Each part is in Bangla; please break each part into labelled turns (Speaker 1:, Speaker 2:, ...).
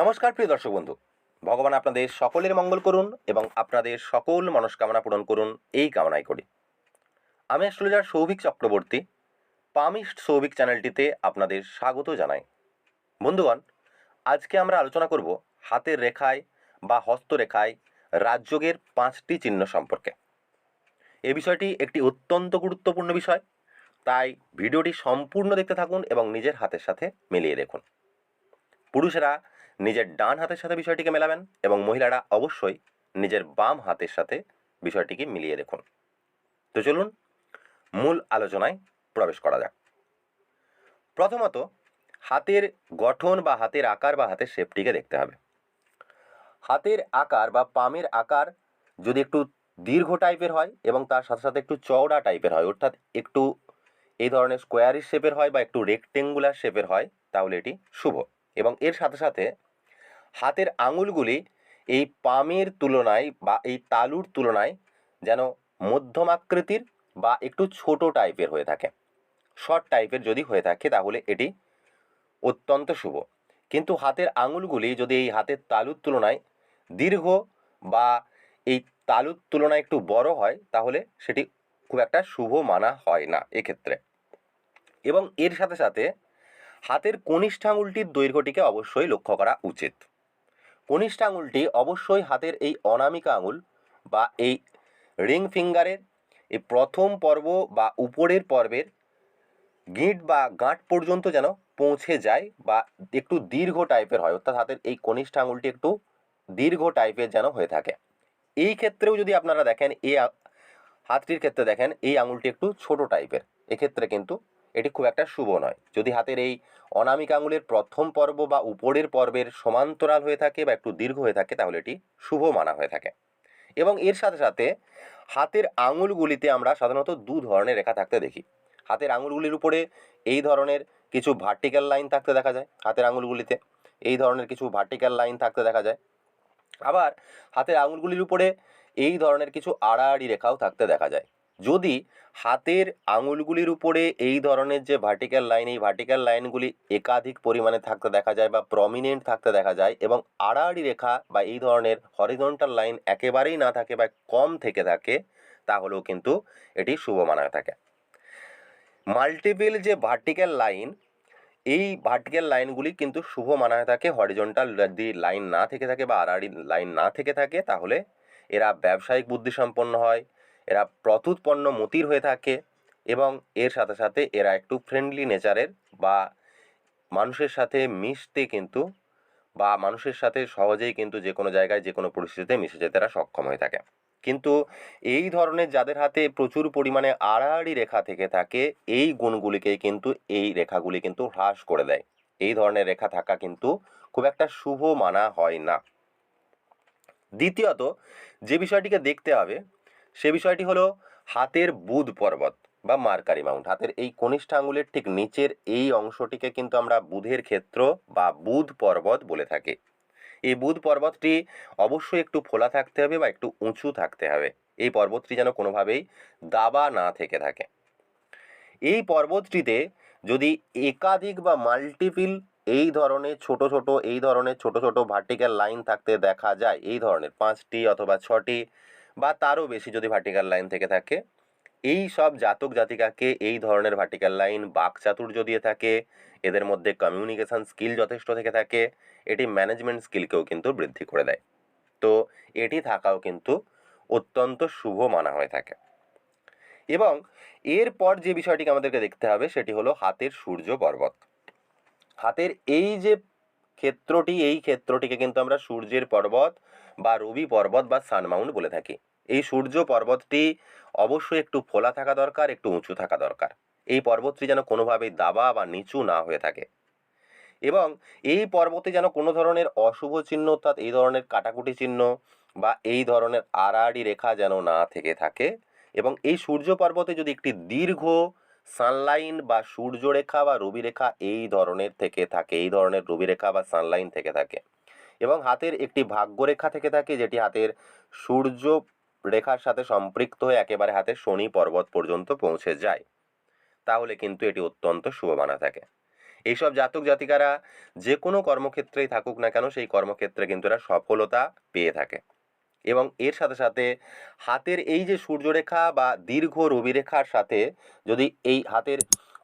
Speaker 1: নমস্কার, প্রিয় দর্শক বন্ধু। ভগবান আপনাদের সকলের মঙ্গল করুন এবং আপনাদের সকল মনস্কামনা পূরণ করুন, এই কামনাই করি। আমি অ্যাস্ট্রোলজার সৌভিক চক্রবর্তী, পামিস্ট সৌভিক চ্যানেলটিতে আপনাদের স্বাগত জানাই। বন্ধুগণ, আজকে আমরা আলোচনা করব হাতের রেখায় বা হস্তরেখায় রাজযোগের পাঁচটি চিহ্ন সম্পর্কে। এ বিষয়টি একটি অত্যন্ত গুরুত্বপূর্ণ বিষয়, তাই ভিডিওটি সম্পূর্ণ দেখতে থাকুন এবং নিজের হাতের সাথে মিলিয়ে দেখুন। পুরুষেরা নিজের ডান হাতের সাথে বিষয়টিকে মেলাবেন এবং মহিলারা অবশ্যই নিজের বাম হাতের সাথে বিষয়টিকে মিলিয়ে দেখুন। তো চলুন মূল আলোচনায় প্রবেশ করা যাক। প্রথমত, হাতের গঠন বা হাতের আকার বা হাতের শেপটিকে দেখতে হবে। হাতের আকার বা পামের আকার যদি একটু দীর্ঘ টাইপের হয় এবং তার সাথে সাথে একটু চওড়া টাইপের হয়, অর্থাৎ একটু এই ধরনের স্কোয়ারিশ শেপের হয় বা একটু রেক্টেঙ্গুলার শেপের হয়, তাহলে এটি শুভ। এবং এর সাথে সাথে হাতের আঙুলগুলি এই পামের তুলনায় বা এই তালুর তুলনায় যেন মধ্যম আকৃতির বা একটু ছোট টাইপের হয়ে থাকে। শর্ট টাইপের যদি হয়ে থাকে তাহলে এটি অত্যন্ত শুভ। কিন্তু হাতের আঙুলগুলি যদি এই হাতের তালুর তুলনায় দীর্ঘ বা এই তালুর তুলনায় একটু বড় হয় তাহলে সেটি খুব একটা শুভ মানা হয় না এক্ষেত্রে। এবং এর সাথে সাথে হাতের কনিষ্ঠ আঙুলটির দৈর্ঘ্যটিকে অবশ্যই লক্ষ্য করা উচিত। কনিষ্ঠ আঙুলটি অবশ্যই হাতের এই অনামিকা আঙুল বা এই রিং ফিঙ্গারের এই প্রথম পর্ব বা উপরের পর্বের গিঁট বা গাঁট পর্যন্ত যেন পৌঁছে যায় বা একটু দীর্ঘ টাইপের হয়, অর্থাৎ হাতের এই কনিষ্ঠ আঙুলটি একটু দীর্ঘ টাইপের যেন হয়ে থাকে। এই ক্ষেত্রেও যদি আপনারা দেখেন, এই হাতটির ক্ষেত্রে দেখেন, এই আঙুলটি একটু ছোট টাইপের, এক্ষেত্রে কিন্তু এটি খুব একটা শুভ নয়। যদি হাতের এই অনামিক আঙুলের প্রথম পর্ব বা উপরের পর্বের সমান্তরাল হয়ে থাকে বা একটু দীর্ঘ হয়ে থাকে, তাহলে এটি শুভ মানা হয়ে থাকে। এবং এর সাথে সাথে হাতের আঙুলগুলিতে আমরা সাধারণত দু ধরনের রেখা থাকতে দেখি। হাতের আঙুলগুলির উপরে এই ধরনের কিছু ভার্টিক্যাল লাইন থাকতে দেখা যায়, হাতের আঙুলগুলিতে এই ধরনের কিছু ভার্টিক্যাল লাইন থাকতে দেখা যায়। আবার হাতের আঙুলগুলির উপরে এই ধরনের কিছু আড়াআড়ি রেখাও থাকতে দেখা যায়। যদি হাতের আঙুলগুলির উপরে এই ধরনের যে ভার্টিক্যাল লাইন এই ভার্টিক্যাল লাইনগুলি একাধিক পরিমাণে থাকতে দেখা যায় বা প্রমিনেন্ট থাকতে দেখা যায় এবং আড়াআড়ি রেখা বা এই ধরনের হরিজন্টাল লাইন একেবারেই না থাকে বা কম থেকে থাকে, তাহলেও কিন্তু এটি শুভ মানা থাকে। মাল্টিপল যে ভার্টিক্যাল লাইন এই ভার্টিক্যাল লাইনগুলি কিন্তু শুভ মানা হয়ে থাকে। হরিজন্টাল যদি লাইন না থেকে থাকে বা আড়াআড়ি লাইন না থেকে থাকে, তাহলে এরা ব্যবসায়িক বুদ্ধিসম্পন্ন হয় এরা প্রতুৎপন্ন মতির হয়ে থাকে এবং এর সাথে সাথে এরা একটু ফ্রেন্ডলি নেচারের বা মানুষের সাথে মিশতে কিন্তু বা মানুষের সাথে সহজেই কিন্তু যে কোনো জায়গায় যে কোনো পরিস্থিতিতে মিশে যেতে এরা সক্ষম হয়ে থাকে। কিন্তু এই ধরনের যাদের হাতে প্রচুর পরিমাণে আড়াআড়ি রেখা থেকে থাকে, এই গুণগুলিকেই কিন্তু এই রেখাগুলি কিন্তু হ্রাস করে দেয়। এই ধরনের রেখা থাকা কিন্তু খুব একটা শুভ মানা হয় না। দ্বিতীয়ত, যে বিষয়টিকে দেখতে হবে সে বিষয়টি হলো হাতের বুধ পর্বত বা মার্কারি মাউন্ট। হাতের এই কনিষ্ঠ আঙুলের ঠিক নিচের এই অংশটিকে কিন্তু আমরা বুধের ক্ষেত্র বা বুধ পর্বত বলে থাকি। এই বুধ পর্বতটি অবশ্যই একটু ফোলা থাকতে হবে বা একটু উঁচু থাকতে হবে। এই পর্বতটি যেন কোনোভাবেই দাবা না থেকে থাকে। এই পর্বতটিতে যদি একাধিক বা মাল্টিপিল এই ধরনের ছোট ছোট, এই ধরনের ছোট ছোট ভার্টিক্যাল লাইন থাকতে দেখা যায়, এই ধরনের পাঁচটি অথবা ছটি বা তারও বেশি যদি ভার্টিক্যাল লাইন থেকে থাকে। এই সব জাতক জাতিকাকে এই ধরনের ভার্টিক্যাল লাইন বাকচাতুর্য দিয়ে থাকে, এদের মধ্যে কমিউনিকেশন স্কিল যথেষ্ট থেকে থাকে, এটি ম্যানেজমেন্ট স্কিলকেও কিন্তু বৃদ্ধি করে দেয়। তো এটি থাকাও কিন্তু অত্যন্ত শুভ মানা হয়ে থাকে। এবং এরপর যে বিষয়টিকে আমাদেরকে দেখতে হবে, সেটি হলো হাতের সূর্য পর্বত। হাতের এই যে ক্ষেত্রটি, এই ক্ষেত্রটিকে কিন্তু আমরা সূর্যের পর্বত বা রবি পর্বত বা সানমাউন্ট বলে থাকি। এই সূর্য পর্বতটি অবশ্যই একটু ফোলা থাকা দরকার, একটু উঁচু থাকা দরকার। এই পর্বতটি যেন কোনোভাবেই দাবা বা নিচু না হয়ে থাকে। এবং এই পর্বতে যেন কোনো ধরনের অশুভ চিহ্ন, অর্থাৎ এই ধরনের কাটাকুটি চিহ্ন বা এই ধরনের আড়াআড়ি রেখা যেন না থেকে থাকে। এবং এই সূর্য পর্বতে যদি একটি দীর্ঘ সানলাইন বা সূর্যরেখা বা রবিরেখা এই ধরনের থেকে থাকে, এই ধরনের রবিরেখা বা সানলাইন থেকে থাকে। এবং হাতের একটি ভাগ্যরেখা থেকে থাকে, যেটি হাতের সূর্য রেখার সাথে সম্পৃক্ত হয়ে একেবারে হাতে শনি পর্বত পর্যন্ত পৌঁছে যায়। তাহলে কিন্তু এটি অত্যন্ত শুভ মানা থাকে। এইসব জাতক জাতিকারা যে কোনো কর্মক্ষেত্রেই থাকুক না কেন, সেই কর্মক্ষেত্রে কিন্তু এরা সফলতা পেয়ে থাকে। এবং এর সাথে সাথে হাতের এই যে সূর্যরেখা বা দীর্ঘ রবিরেখার সাথে যদি এই হাতের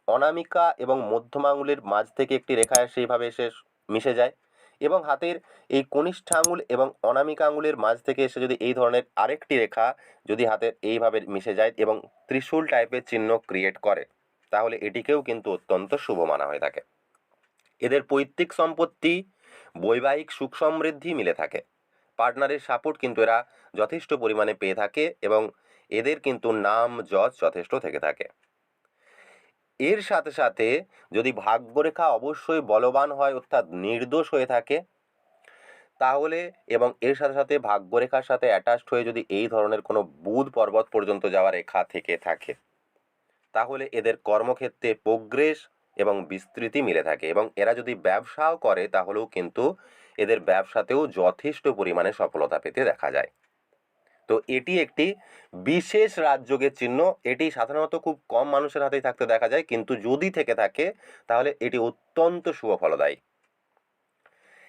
Speaker 1: অনামিকা এবং মধ্যম আঙুলের মাঝ থেকে একটি রেখা সেইভাবে এসে মিশে যায় এবং হাতের এই কনিষ্ঠ আঙুল এবং অনামিকা আঙুলের মাঝ থেকে এসে যদি এই ধরনের আরেকটি রেখা যদি হাতের এইভাবে মিশে যায় এবং ত্রিশূল টাইপের চিহ্ন ক্রিয়েট করে, তাহলে এটিকেও কিন্তু অত্যন্ত শুভ মানা হয়ে থাকে। এদের পৈতৃক সম্পত্তি, বৈবাহিক সুখ সমৃদ্ধি মিলে থাকে। পার্টনারের সাপোর্ট কিন্তু এরা যথেষ্ট পরিমাণে পেয়ে থাকে এবং এদের কিন্তু নাম, যশ যথেষ্ট থেকে থাকে। এর সাথে সাথে যদি ভাগ্যরেখা অবশ্যই বলবান হয়, অর্থাৎ নির্দোষ হয়ে থাকে, তাহলে এবং এর সাথে সাথে ভাগ্যরেখার সাথে অ্যাটাচড হয়ে যদি এই ধরনের কোনো বুধ পর্বত পর্যন্ত যাওয়া রেখা থেকে থাকে, তাহলে এদের কর্মক্ষেত্রে প্রোগ্রেস এবং বিস্তৃতি মিলে থাকে এবং এরা যদি ব্যবসাও করে, তাহলেও কিন্তু এদের ব্যবসাতেও যথেষ্ট পরিমাণে সফলতা পেতে দেখা যায়। তো এটি একটি বিশেষ রাজযোগের চিহ্ন। এটি সাধারণত খুব কম মানুষের হাতেই থাকতে দেখা যায়, কিন্তু যদি থেকে থাকে, তাহলে এটি অত্যন্ত শুভ ফলদায়ী।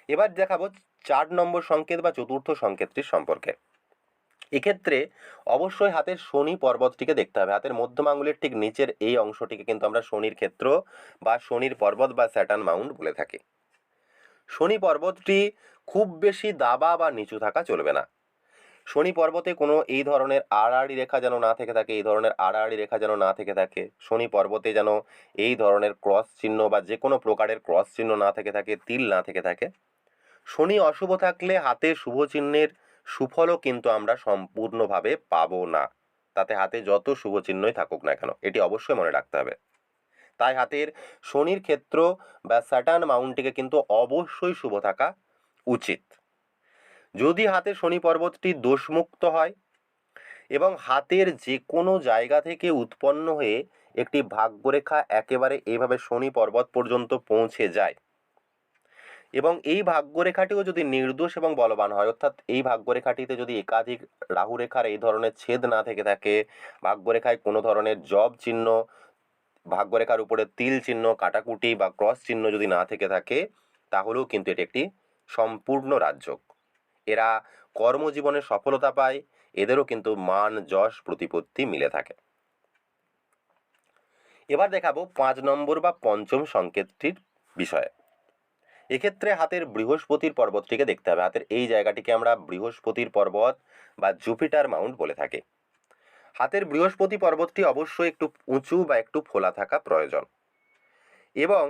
Speaker 1: এবার দেখাবো চার নম্বর সংকেত বা চতুর্থ সংকেতটির সম্পর্কে। এক্ষেত্রে অবশ্যই হাতের শনি পর্বতটিকে দেখতে হবে। হাতের মধ্যম আঙুলের ঠিক নিচের এই অংশটিকে কিন্তু আমরা শনির ক্ষেত্র বা শনির পর্বত বা স্যাটার্ন মাউন্ট বলে থাকি। শনি পর্বতটি খুব বেশি দাবা বা নিচু থাকা চলবে না। শনি পর্বতে কোনো এই ধরনের আড়াআড়ি রেখা যেন না থেকে থাকে, এই ধরনের আড়াআড়ি রেখা যেন না থেকে থাকে, শনি পর্বতে যেন এই ধরনের ক্রস চিহ্ন বা যে কোনো প্রকারের ক্রস চিহ্ন না থেকে থাকে, তিল না থেকে থাকে, শনি অশুভ থাকলে হাতে শুভ চিহ্নের সুফলও কিন্তু আমরা সম্পূর্ণভাবে পাবো না। তাতে হাতে যত শুভ চিহ্নই থাকুক না কেন, এটি অবশ্যই মনে রাখতে হবে। তাই হাতের শনির ক্ষেত্র বা স্যাটার্ন মাউন্টটিকে কিন্তু অবশ্যই শুভ থাকা উচিত। যদি হাতে শনি পর্বতটি দোষমুক্ত হয় এবং হাতের যে কোনো জায়গা থেকে উৎপন্ন হয়ে একটি ভাগ্যরেখা একেবারে এইভাবে শনি পর্বত পর্যন্ত পৌঁছে যায় এবং এই ভাগ্যরেখাটিও যদি নির্দোষ এবং বলবান হয়, অর্থাৎ এই ভাগ্যরেখাটিতে যদি একাধিক রাহুরেখার এই ধরনের ছেদ না থেকে থাকে, ভাগ্যরেখায় কোনো ধরনের জব চিহ্ন ভাগ্যরেখার উপরে তিল চিহ্ন, কাটাকুটি বা ক্রস চিহ্ন যদি না থেকে থাকে, তাহলেও কিন্তু এটি একটি সম্পূর্ণ রাজযোগ এরা কর্মজীবনে সফলতা পায়, এদেরও কিন্তু মান, যশ, প্রতিপত্তি মিলে থাকে। এবার দেখাবো পাঁচ নম্বর বা পঞ্চম সংকেতটির বিষয়ে। এক্ষেত্রে হাতের বৃহস্পতির পর্বতটিকে দেখতে হবে। হাতের এই জায়গাটিকে আমরা বৃহস্পতির পর্বত বা জুপিটার মাউন্ট বলে থাকি। হাতের বৃহস্পতি পর্বতটি অবশ্যই একটু উঁচু বা একটু ফোলা থাকা প্রয়োজন। এবং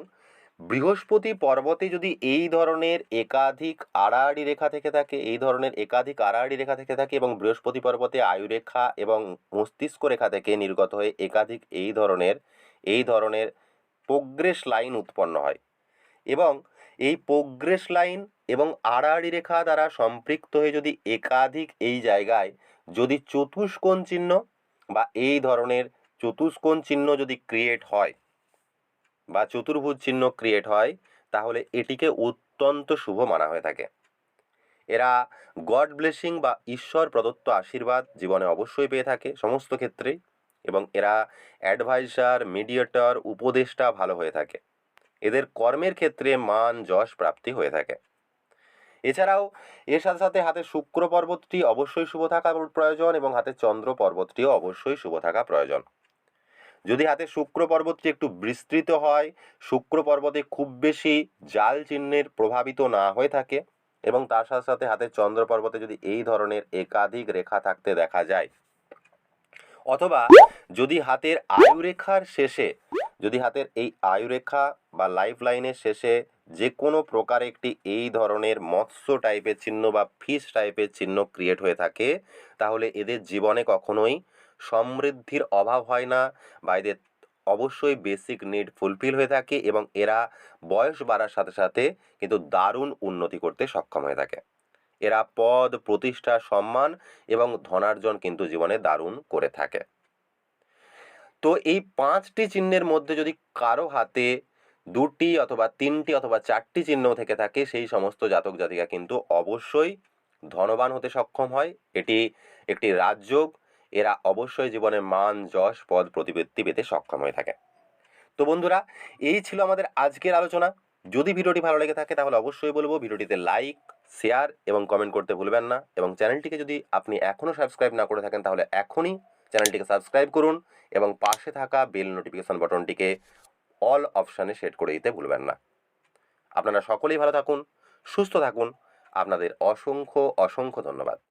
Speaker 1: বৃহস্পতি পর্বতে যদি এই ধরনের একাধিক আড়াআড়ি রেখা থেকে থাকে, এই ধরনের একাধিক আড়াআড়ি রেখা থেকে থাকে এবং বৃহস্পতি পর্বতে আয়ুরেখা এবং মস্তিষ্ক রেখা থেকে নির্গত হয়ে একাধিক এই ধরনের এই ধরনের প্রোগ্রেস লাইন উৎপন্ন হয়। এবং এই প্রোগ্রেস লাইন এবং আড়াআড়ি রেখা দ্বারা সম্পৃক্ত হয়ে যদি একাধিক এই জায়গায় যদি চতুষ্কোণ চিহ্ন বা এই ধরনের চতুষ্কোণ চিহ্ন যদি ক্রিয়েট হয় বা চতুর্ভুজ চিহ্ন ক্রিয়েট হয়, তাহলে এটিকে অত্যন্ত শুভ মানা হয়ে থাকে। এরা গড ব্লেসিং বা ঈশ্বর প্রদত্ত আশীর্বাদ জীবনে অবশ্যই পেয়ে থাকে সমস্ত ক্ষেত্রেই এবং এরা অ্যাডভাইজার মিডিয়েটর উপদেষ্টা ভালো হয়ে থাকে। এদের কর্মের ক্ষেত্রে মান, যশ, প্রাপ্তি হয়ে থাকে। এছাড়াও, এর সাথে সাথে হাতে শুক্র পর্বতটি অবশ্যই শুভ থাকা প্রয়োজন এবং হাতে চন্দ্র পর্বতটিও অবশ্যই শুভ থাকা প্রয়োজন। যদি হাতে শুক্র পর্বতটি একটু বিস্তৃত হয়, শুক্র পর্বতে খুব বেশি জাল চিহ্নের প্রভাবিত না হয়ে থাকে এবং তার সাথে সাথে হাতে চন্দ্র পর্বতে যদি এই ধরনের একাধিক রেখা থাকতে দেখা যায়, অথবা যদি হাতের আয়ুরেখার শেষে, যদি হাতের এই আয়ুরেখা বা লাইফ লাইনের শেষে যে কোনো প্রকার একটি এই ধরনের মৎস্য টাইপের চিহ্ন বা ফিশ টাইপের চিহ্ন ক্রিয়েট হয়ে থাকে, তাহলে এদের জীবনে কখনোই সমৃদ্ধির অভাব হয় না বা এদের অবশ্যই বেসিক নিড ফুলফিল হয়ে থাকে এবং এরা বয়স বাড়ার সাথে সাথে কিন্তু দারুণ উন্নতি করতে সক্ষম হয়ে থাকে। এরা পদ, প্রতিষ্ঠা, সম্মান এবং ধনার্জন কিন্তু জীবনে দারুণ করে থাকে। তো এই পাঁচটি চিহ্নের মধ্যে যদি কারও হাতে দুটি অথবা তিনটি অথবা চারটি চিহ্ন থেকে থাকে সেই সমস্ত জাতক জাতিকা কিন্তু অবশ্যই ধনবান হতে সক্ষম হয়। এটি একটি রাজযোগ। এরা অবশ্যই জীবনে মান, যশ, পদ, প্রতিপত্তি পেতে সক্ষম হয়ে থাকে। তো বন্ধুরা, এই ছিল আমাদের আজকের আলোচনা। যদি ভিডিওটি ভালো লেগে থাকে তাহলে অবশ্যই বলব ভিডিওটিতে লাইক, শেয়ার এবং কমেন্ট করতে ভুলবেন না। এবং চ্যানেলটিকে যদি আপনি এখনও সাবস্ক্রাইব না করে থাকেন তাহলে এখনই চ্যানেলটিকে সাবস্ক্রাইব করুন এবং পাশে থাকা বেল নোটিফিকেশন বাটনটিকে অল অপশানে সেট করে দিতে ভুলবেন না। আপনারা সকলেই ভালো থাকুন, সুস্থ থাকুন। আপনাদের অসংখ্য অসংখ্য ধন্যবাদ।